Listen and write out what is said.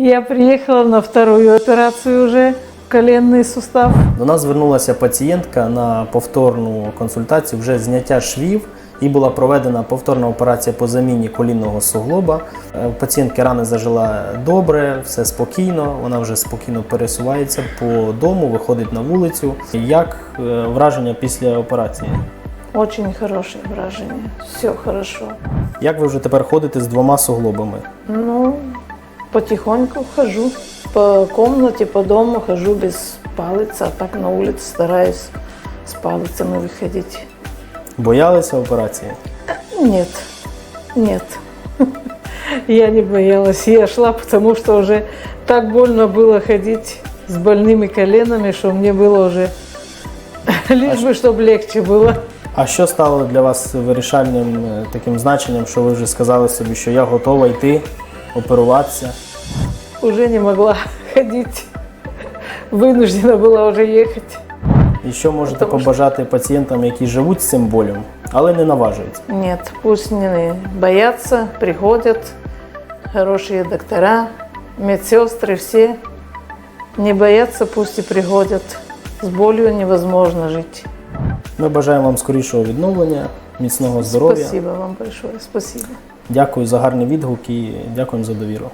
Я приехала на вторую операцию уже, коленный сустав. До нас звернулася пацієнтка на повторну консультацію, вже зняття швів, і була проведена повторна операція по заміні колінного суглоба. Е, У пацієнтки рана зажила добре, все спокійно, вона вже спокійно пересувається по дому, виходить на вулицю. Як е, враження після операції? Очень хорошее выражение. Все хорошо. Як ви вже тепер ходите з двома суглобами? Ну, потихоньку хожу. По комнате, по дому хожу без палицы, а так на улице стараюсь с палицами выходить. Боялися операції? Нет, нет. Я не боялась. Я шла, потому что уже так больно было ходить с больными коленами, что мне было уже лишь бы, чтобы легче было. А що стало для вас вирішальним е, таким значенням, що ви вже сказали собі, що я готова йти оперуватися? Уже не могла ходить. Вынуждена была уже ехать. І що можете Тому що- побажати пацієнтам, які живуть з цим болем, але не наважуються? Нет, пусть не боятся, приходят хорошие доктора, медсестры, все. Не боятся, пусть и приходят. С болью невозможно жить. Ми бажаємо вам скорішого відновлення, міцного здоров'я. Спасибо вам большое, спасибо. Дякую за гарний відгук і дякуємо за довіру.